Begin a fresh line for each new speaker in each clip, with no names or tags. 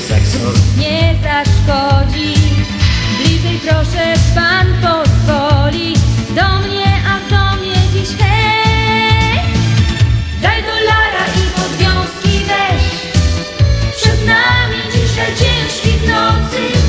seksu
nie zaszkodzi. Bliżej proszę, pan pozwoli. Do mnie, a do mnie dziś hej. Daj dolara i podwiązki weź. Przed nami dzisiaj ciężki w nocy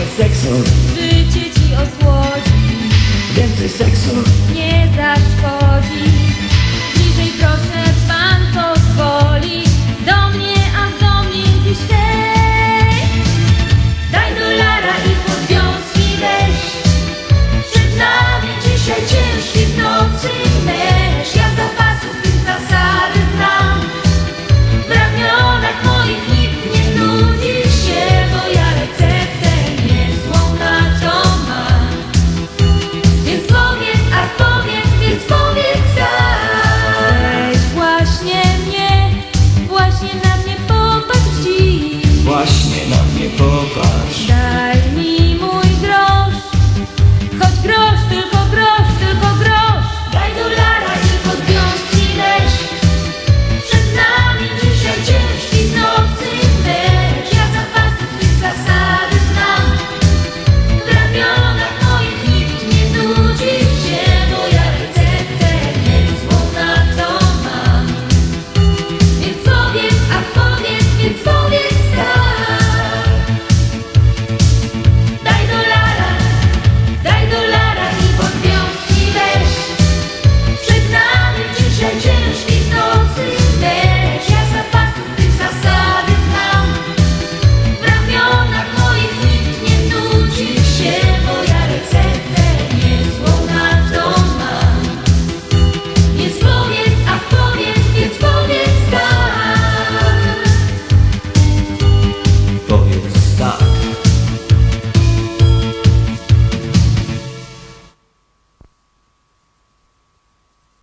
Trochę seksu,
Życie ci osłodzi,
więcej seksu